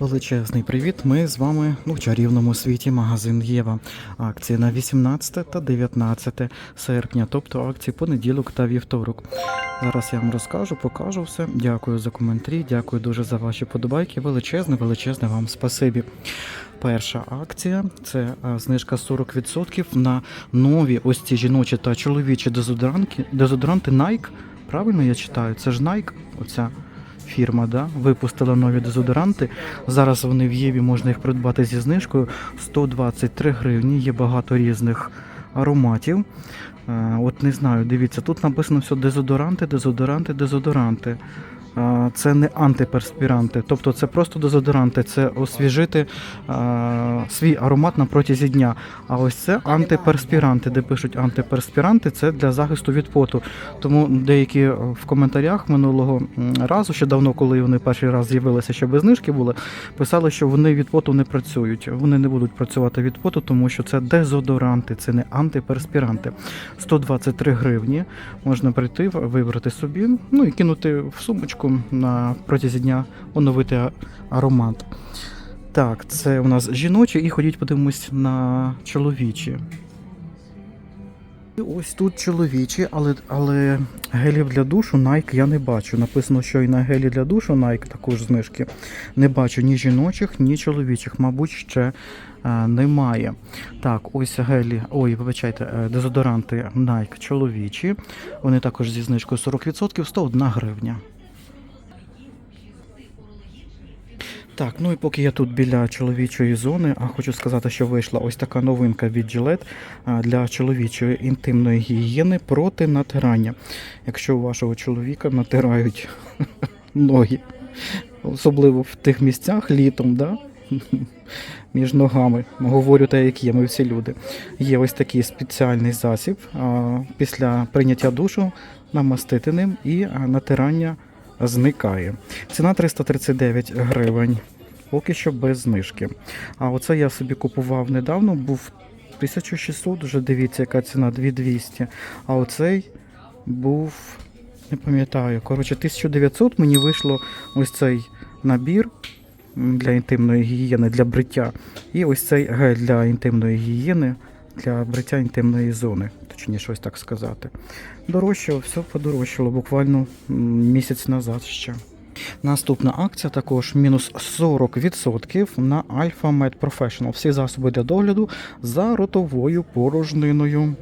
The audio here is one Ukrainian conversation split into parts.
Величезний привіт! Ми з вами в чарівному світі магазин Єва. Акції на 18 та 19 серпня, тобто акції понеділок та вівторок. Зараз я вам розкажу, покажу все. Дякую за коментарі, дякую дуже за ваші подобайки. Величезне, величезне вам спасибі. Перша акція це знижка 40% на нові ось ці жіночі та чоловічі дезодоранти, дезодоранти Nike. Правильно я читаю? Це ж Nike, оця фірма, да? випустила нові дезодоранти. Зараз вони в Єві можна їх придбати зі знижкою 123 гривні. Є багато різних ароматів. Е, От не знаю, дивіться, тут написано все дезодоранти, дезодоранти, дезодоранти. Це не антиперспіранти, тобто це просто дезодоранти, це освіжити свій аромат на протязі дня. А ось це антиперспіранти, де пишуть антиперспіранти, це для захисту від поту. Тому деякі е, в коментарях минулого разу, ще давно, коли вони перший раз з'явилися, ще без знижки були, писали, що вони від поту не працюють. Вони не будуть працювати від поту, тому що це дезодоранти, це не антиперспіранти. 123 гривні можна прийти, вибрати собі, ну і кинути в сумочку на протязі дня оновити аромат. Так, це у нас жіночі, і ходіть подивимось на чоловічі. І ось тут чоловічі, але, але гелів для душу Nike я не бачу. Написано, що і на гелі для душу Nike також знижки. Не бачу ні жіночих, ні чоловічих. Мабуть, ще е, немає. Так, ось гелі, ой, вибачайте, е, дезодоранти Nike чоловічі. Вони також зі знижкою 40%, 101 гривня. Так, ну і поки я тут біля чоловічої зони, а хочу сказати, що вийшла ось така новинка від Gillette для чоловічої інтимної гігієни проти натирання. Якщо у вашого чоловіка натирають ноги, особливо в тих місцях літом, да? між ногами. Говорю те, як є, ми всі люди. Є ось такий спеціальний засіб після прийняття душу намастити ним і натирання зникає. Ціна 339 гривень. Поки що без знижки. А оце я собі купував недавно, був 1600, вже дивіться, яка ціна 2200. А оцей був, не пам'ятаю, коротше, 1900 мені вийшло ось цей набір для інтимної гігієни, для бриття. І ось цей гель для інтимної гігієни, для бриття інтимної зони, точніше, ось так сказати. Дорожчало, все подорожчало, буквально місяць назад ще. Наступна акція також мінус 40% на Alpha Med Professional. Всі засоби для догляду за ротовою порожниною.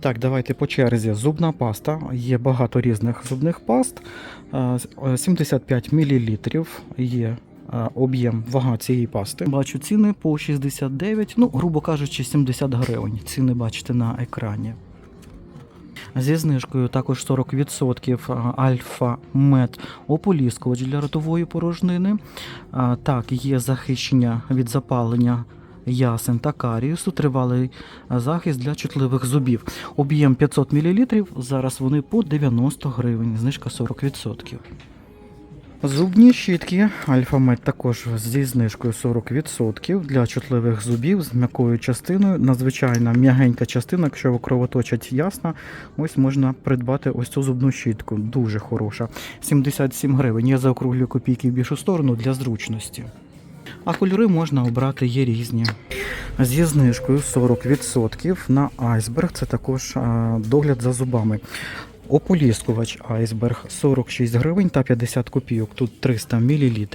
Так, давайте по черзі. Зубна паста. Є багато різних зубних паст. Е, з- е, 75 мл є е, об'єм вага цієї пасти. Бачу ціни по 69, ну, грубо кажучи, 70 гривень. Ціни бачите на екрані. Зі знижкою також 40% альфа мед ополіскувач для ротової порожнини. Так, є захищення від запалення ясен та каріусу, тривалий захист для чутливих зубів. Об'єм 500 мл, зараз вони по 90 гривень, знижка 40%. Зубні щітки Альфамед також зі знижкою 40% для чутливих зубів з м'якою частиною. Надзвичайна м'ягенька частина, якщо кровоточать ясна, ось можна придбати ось цю зубну щітку. Дуже хороша. 77 гривень. Я заокруглю копійки в більшу сторону для зручності. А кольори можна обрати є різні. Зі знижкою 40% на айсберг. Це також догляд за зубами. Ополіскувач айсберг 46 гривень та 50 копійок. Тут 300 мл.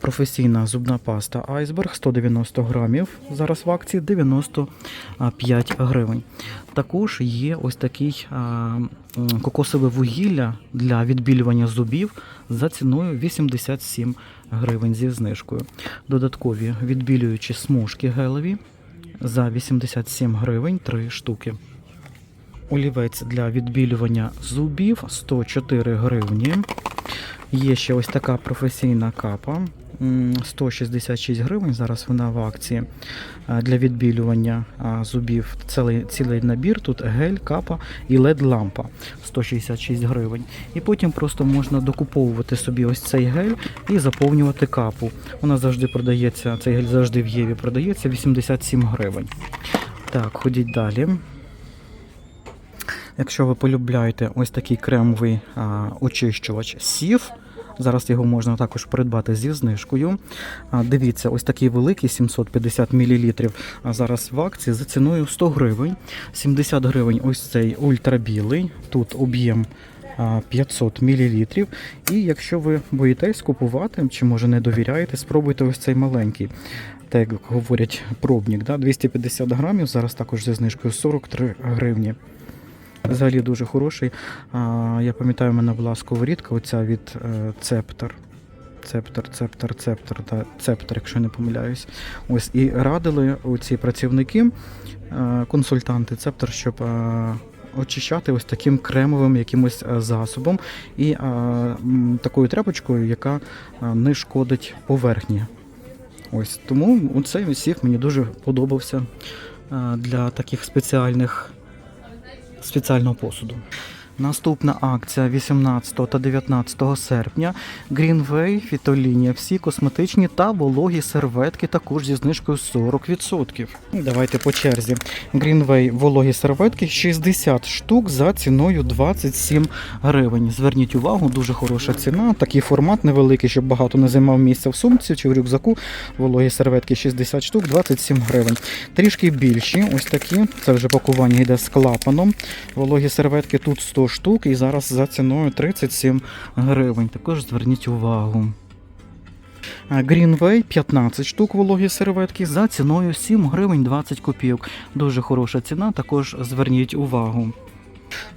Професійна зубна паста айсберг 190 грамів. Зараз в акції 95 гривень. Також є ось такий кокосове вугілля для відбілювання зубів за ціною 87 гривень зі знижкою. Додаткові відбілюючі смужки гелеві за 87 гривень 3 штуки. Олівець для відбілювання зубів 104 гривні. Є ще ось така професійна капа. 166 гривень. Зараз вона в акції е, для відбілювання зубів. Цілий, цілий набір. Тут гель, капа і LED-лампа 166 гривень. І потім просто можна докуповувати собі ось цей гель і заповнювати капу. Вона завжди продається, цей гель завжди в Єві продається 87 гривень. Так, ходіть далі. Якщо ви полюбляєте ось такий кремовий а, очищувач сів Зараз його можна також придбати зі знижкою. А, Дивіться, ось такий великий 750 мл. А зараз в акції за ціною 100 гривень. 70 гривень ось цей ультрабілий. Тут об'єм 500 мл. І якщо ви боїтесь купувати, чи може не довіряєте, спробуйте ось цей маленький. Так як говорять пробник, да? 250 грамів, зараз також зі знижкою 43 гривні. Взагалі дуже хороший. Я пам'ятаю, у мене була сковорідка оця від е, Цептор. Цептор, цептор, цептор та цептор, якщо не помиляюсь. Ось і радили ці працівники, е, консультанти Цептор, щоб е, очищати ось таким кремовим якимось засобом і такою тряпочкою, яка не шкодить поверхні. Ось тому цей сіф мені дуже подобався для таких спеціальних спеціального посуду. Наступна акція 18 та 19 серпня. Greenway, фітолінія, всі косметичні та вологі серветки також зі знижкою 40%. Давайте по черзі. Greenway вологі серветки 60 штук за ціною 27 гривень. Зверніть увагу, дуже хороша ціна. Такий формат невеликий, щоб багато не займав місця в сумці чи в рюкзаку. Вологі серветки 60 штук, 27 гривень. Трішки більші, ось такі. Це вже пакування йде з клапаном. Вологі серветки тут 100 штук і зараз за ціною 37 гривень. Також зверніть увагу. Greenway 15 штук вологі серветки за ціною 7 гривень 20 копійок. Дуже хороша ціна, також зверніть увагу.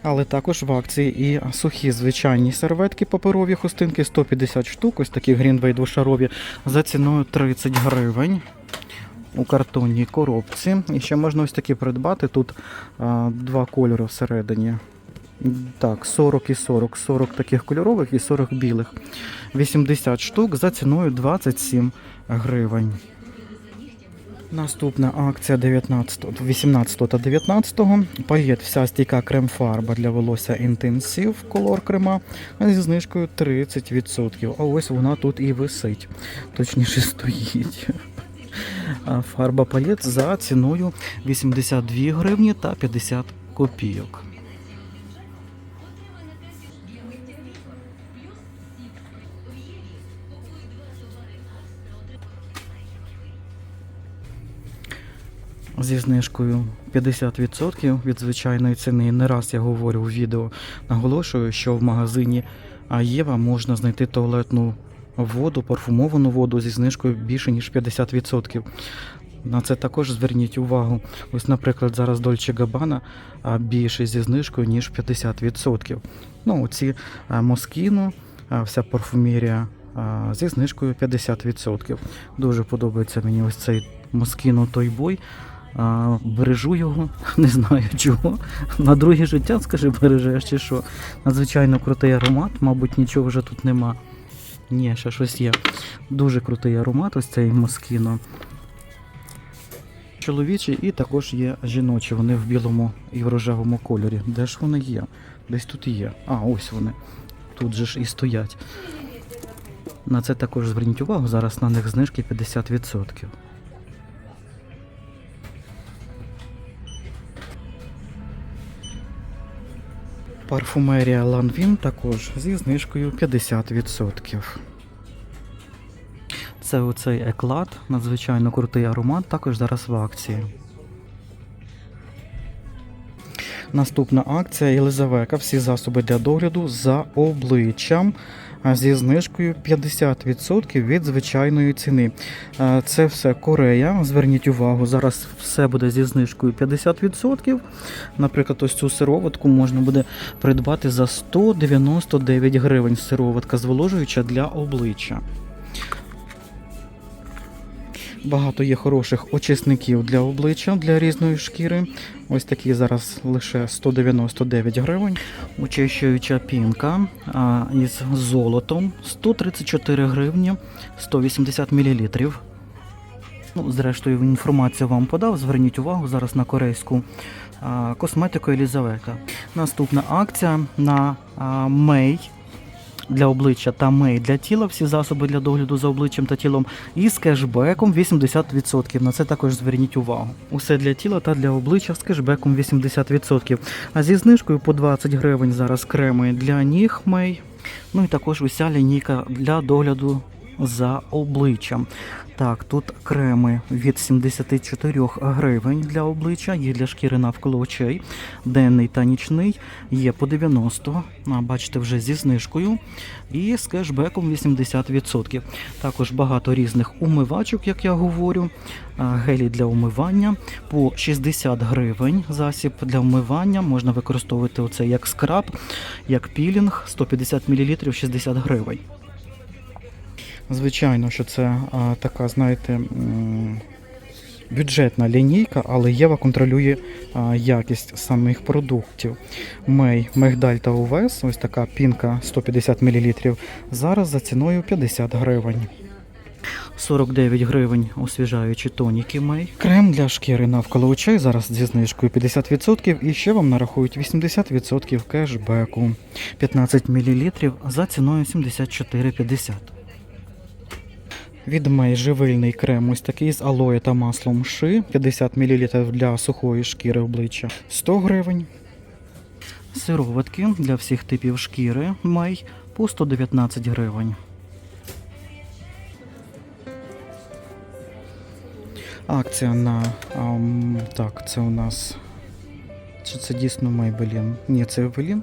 Але також в акції і сухі звичайні серветки паперові хустинки 150 штук, ось такі Greenway двошарові за ціною 30 гривень. У картонній коробці. І ще можна ось такі придбати. Тут а, два кольори всередині. Так, 40 і 40. 40 таких кольорових і 40 білих. 80 штук за ціною 27 гривень. Наступна акція 19, 18 та 19. Паєт вся стійка крем-фарба для волосся інтенсив колор крема зі знижкою 30%. А ось вона тут і висить. Точніше стоїть. Фарба палет за ціною 82 гривні та 50 копійок. Зі знижкою 50% від звичайної ціни. Не раз я говорю у відео, наголошую, що в магазині Аєва можна знайти туалетну воду, парфумовану воду зі знижкою більше ніж 50%. На це також зверніть увагу. Ось, наприклад, зараз Dolce Gabbana більше зі знижкою, ніж 50%. Ну, оці Москіно, вся парфумерія зі знижкою 50%. Дуже подобається мені ось цей Москіно той бой. А, бережу його, не знаю чого. На друге життя, скажи, бережеш чи що. Надзвичайно крутий аромат, мабуть, нічого вже тут нема. Ні, ще щось є. Дуже крутий аромат, ось цей Москіно. Чоловічі і також є жіночі, вони в білому і в рожевому кольорі. Де ж вони є? Десь тут є. А, ось вони. Тут же ж і стоять. На це також зверніть увагу, зараз на них знижки 50%. Парфумерія Lanvin також зі знижкою 50%. Це оцей еклад, надзвичайно крутий аромат, також зараз в акції. Наступна акція Єлизавека. Всі засоби для догляду за обличчям зі знижкою 50% від звичайної ціни. Це все Корея. Зверніть увагу, зараз все буде зі знижкою 50%. Наприклад, ось цю сироватку можна буде придбати за 199 гривень. Сироватка зволожуюча для обличчя. Багато є хороших очисників для обличчя для різної шкіри. Ось такі зараз лише 199 гривень. Очищуюча пінка а, із золотом 134 гривні 180 мл. Ну, зрештою, інформацію вам подав. Зверніть увагу зараз на корейську а, косметику Елізавека. Наступна акція на а, Мей. Для обличчя та мей для тіла, всі засоби для догляду за обличчям та тілом, і з кешбеком 80%. На це також зверніть увагу. Усе для тіла та для обличчя з кешбеком 80%. А зі знижкою по 20 гривень зараз креми для ніг мей. Ну і також уся лінійка для догляду за обличчям. Так, тут креми від 74 гривень для обличчя, є для шкіри навколо очей, денний та нічний, є по 90, а, бачите, вже зі знижкою, і з кешбеком 80%. Також багато різних умивачок, як я говорю, гелі для умивання по 60 гривень. Засіб для вмивання можна використовувати оце як скраб, як пілінг, 150 мл 60 гривень. Звичайно, що це а, така, знаєте, бюджетна лінійка, але Єва контролює а, якість самих продуктів. Мей, мигдаль та увес, ось така пінка 150 мл, зараз за ціною 50 гривень. 49 гривень освіжаючі тоніки Мей. Крем для шкіри навколо очей зараз зі знижкою 50% і ще вам нарахують 80% кешбеку. 15 мл за ціною 74,50. Від Мей живильний крем ось такий з алоє та маслом ши 50 мл для сухої шкіри обличчя 100 гривень. Сироватки для всіх типів шкіри Мей по 119 гривень. Акція на ам, так, це у нас. Чи це дійсно Maybelline? Ні, це Evelyn.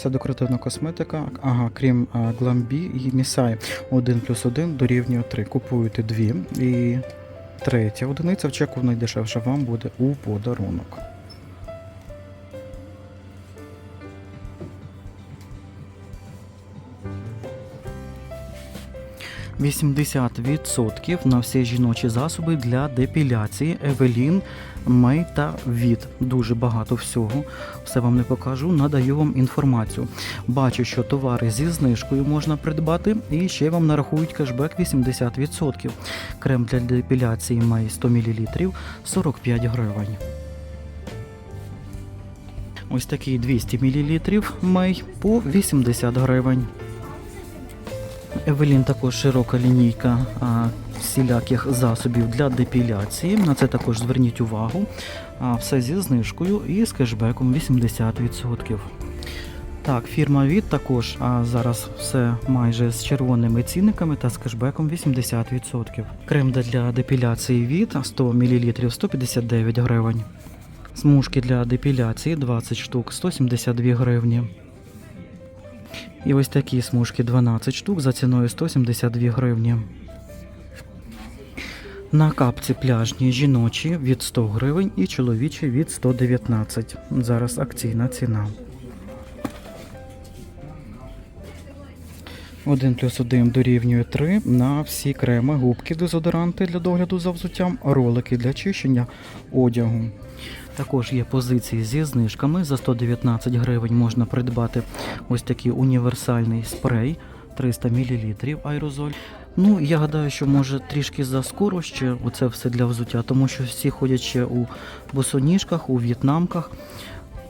Це декоративна косметика. Ага, крім Гламбі і Місай 1 плюс 1 дорівнює 3. Купуєте дві. І третя одиниця в чеку найдешевше вам буде у подарунок. – 80% на всі жіночі засоби для депіляції Евелін, Мей та Від. Дуже багато всього. Все вам не покажу, надаю вам інформацію. Бачу, що товари зі знижкою можна придбати, і ще вам нарахують кешбек 80%. Крем для депіляції Мей 100 мл 45 гривень. Ось такий 200 мл Мей по 80 гривень. Евелін також широка лінійка всіляких засобів для депіляції. На це також зверніть увагу. Все зі знижкою і з кешбеком 80%. Так, фірма від також а, зараз все майже з червоними цінниками та з кешбеком 80%. Крем для депіляції від 100 мл 159 гривень. Смужки для депіляції 20 штук 172 гривні. І ось такі смужки 12 штук за ціною 172 гривні. На капці пляжні жіночі від 100 гривень і чоловічі від 119. Зараз акційна ціна. 1 плюс 1 дорівнює 3 на всі креми, губки, дезодоранти для догляду за взуттям, ролики для чищення одягу. Також є позиції зі знижками. За 119 гривень можна придбати ось такий універсальний спрей 300 мл аерозоль. Ну, я гадаю, що може трішки заскоро ще оце все для взуття, тому що всі ходять ще у босоніжках, у в'єтнамках.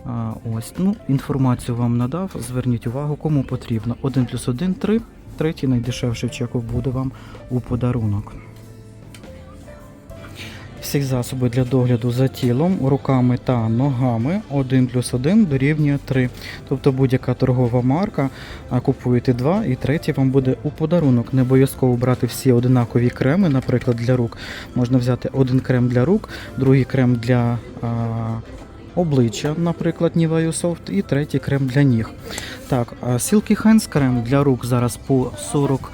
А, ось, ну, інформацію вам надав. Зверніть увагу, кому потрібно. 1 плюс 1 3. Третій найдешевший в чеку буде вам у подарунок. Всі засоби для догляду за тілом, руками та ногами 1 плюс 1 дорівнює 3. Тобто будь-яка торгова марка, а купуєте 2 і третій вам буде у подарунок. Не обов'язково брати всі одинакові креми, наприклад, для рук. Можна взяти один крем для рук, другий крем для а, обличчя, наприклад, Nivea Soft, і третій крем для ніг. Так, Silky Hands крем для рук зараз по 40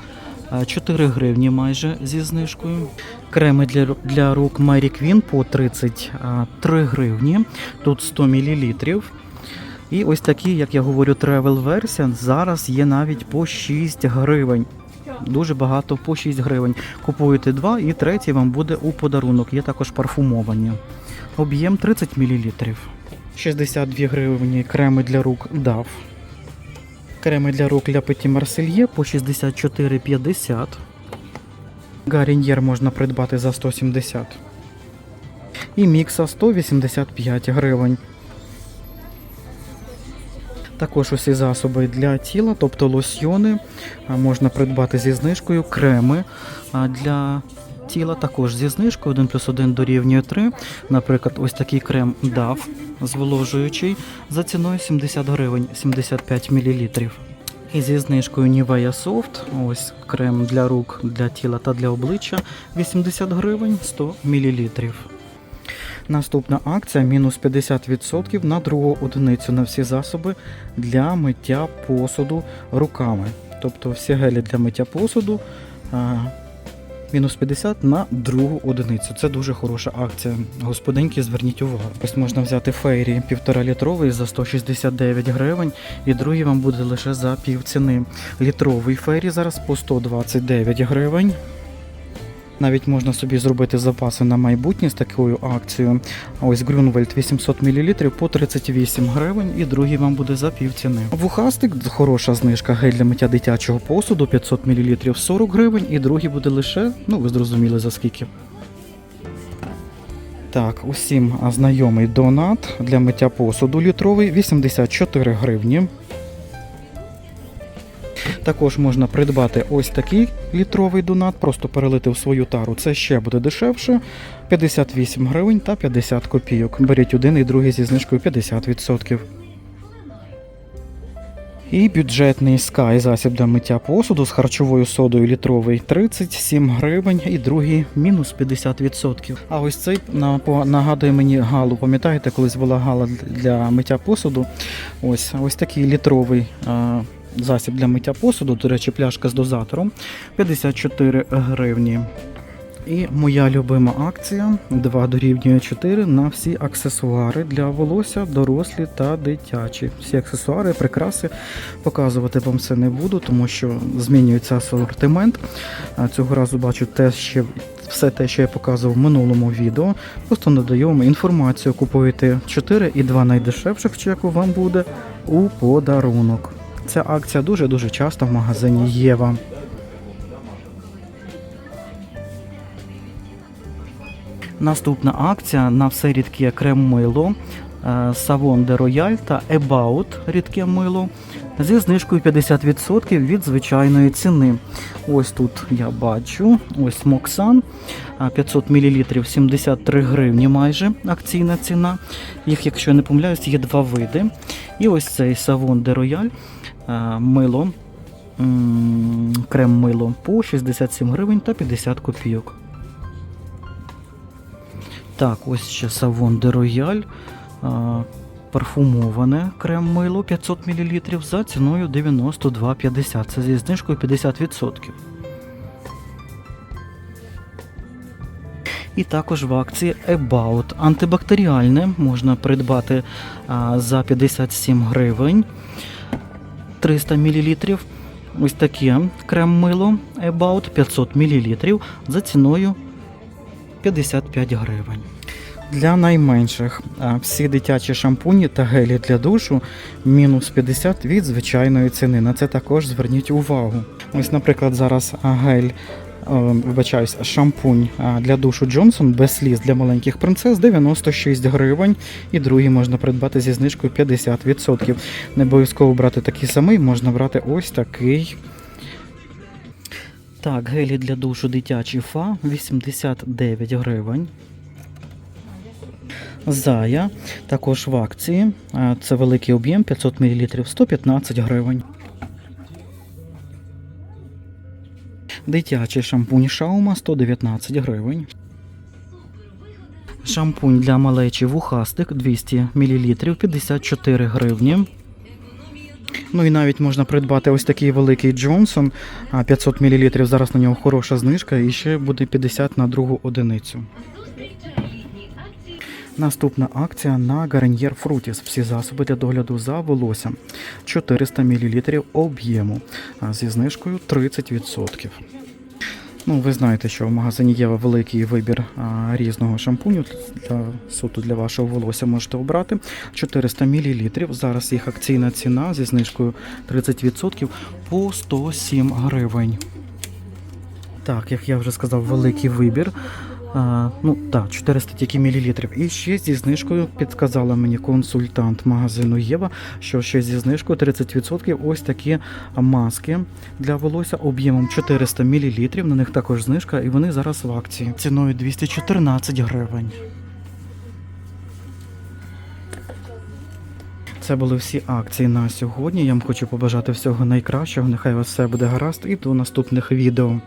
4 гривні майже зі знижкою. Креми для, для рук Mary Queen по 33 гривні. Тут 100 мл. І ось такі, як я говорю, travel версія зараз є навіть по 6 гривень. Дуже багато по 6 гривень. Купуєте два і третій вам буде у подарунок. Є також парфумовані. Об'єм 30 мл. 62 гривні креми для рук DAF. Креми для рук для Petit Marseille по 64,50. Гаріньєр можна придбати за 170. І мікса 185 гривень. Також усі засоби для тіла, тобто лосьйони, можна придбати зі знижкою, креми для тіла також зі знижкою 1 плюс 1 дорівнює 3. Наприклад, ось такий крем DAV зволожуючий за ціною 70 гривень 75 мл. І зі знижкою Nivea Soft, ось крем для рук, для тіла та для обличчя 80 гривень 100 мл. Наступна акція мінус 50% на другу одиницю на всі засоби для миття посуду руками. Тобто всі гелі для миття посуду мінус 50 на другу одиницю. Це дуже хороша акція. Господинки, зверніть увагу. Ось можна взяти фейрі 1,5 літровий за 169 гривень, і другий вам буде лише за пів ціни. Літровий фейрі зараз по 129 гривень. Навіть можна собі зробити запаси на майбутнє з такою акцією. Ось Грюнвельд 800 мл по 38 гривень, і другий вам буде за пів ціни. Вухастик хороша знижка гель для миття дитячого посуду 500 мл 40 гривень, і другий буде лише, ну ви зрозуміли за скільки. Так, усім знайомий донат для миття посуду літровий 84 гривні. Також можна придбати ось такий літровий донат, просто перелити в свою тару. Це ще буде дешевше. 58 гривень та 50 копійок. Беріть один і другий зі знижкою 50%. І бюджетний Sky засіб для миття посуду з харчовою содою літровий 37 гривень і другий мінус 50%. А ось цей нагадує мені галу. Пам'ятаєте, колись була гала для миття посуду? Ось ось такий літровий. Засіб для миття посуду, до речі, пляшка з дозатором 54 гривні. І моя любима акція 2 дорівнює 4 на всі аксесуари для волосся, дорослі та дитячі. Всі аксесуари, прикраси показувати вам це не буду, тому що змінюється асортимент. Цього разу бачу те, що все те, що я показував в минулому відео. Просто надаю вам інформацію. Купуєте 4 і 2 найдешевших чеку вам буде у подарунок. Ця акція дуже-дуже часто в магазині Єва. Наступна акція на все рідке крем мило Savon de Royal та About рідке мило зі знижкою 50% від звичайної ціни. Ось тут я бачу ось Моксан 500 мл 73 гривні майже акційна ціна. Їх, якщо я не помиляюсь, є два види. І ось цей Savon de Royal мило, крем мило по 67 гривень та 50 копійок. Так, ось ще Savon de Royal. Парфумоване крем мило 500 мл за ціною 92,50. Це зі знижкою 50%. І також в акції About антибактеріальне можна придбати а, за 57 гривень 300 мл. Ось таке крем-мило About 500 мл за ціною 55 гривень. Для найменших всі дитячі шампуні та гелі для душу мінус 50 від звичайної ціни. На це також зверніть увагу. Ось, наприклад, зараз гель. Е, Вибачаюсь, шампунь для душу Джонсон без сліз для маленьких принцес 96 гривень. І другий можна придбати зі знижкою 50%. Не обов'язково брати такий самий, можна брати ось такий. Так, гелі для душу дитячі фа 89 гривень. Зая також в акції. Це великий об'єм 500 мл 115 гривень. Дитячий шампунь Шаума 119 гривень. Шампунь для малечі вухастик 200 мл 54 гривні. Ну і навіть можна придбати ось такий великий Джонсон а, 500 мл. Зараз на нього хороша знижка і ще буде 50 на другу одиницю. Наступна акція на Garnier Frutis. Всі засоби для догляду за волоссям. 400 мл об'єму зі знижкою 30%. Ну, ви знаєте, що в магазині є великий вибір а, різного шампуню для суто для вашого волосся можете обрати 400 мл. Зараз їх акційна ціна зі знижкою 30% по 107 гривень. Так, як я вже сказав, великий вибір А, ну так, 400 тільки мілілітрів. І ще зі знижкою підказала мені консультант магазину Єва, що ще зі знижкою 30% ось такі маски для волосся об'ємом 400 мілілітрів. На них також знижка, і вони зараз в акції ціною 214 гривень. Це були всі акції на сьогодні. Я вам хочу побажати всього найкращого. Нехай у вас все буде гаразд і до наступних відео.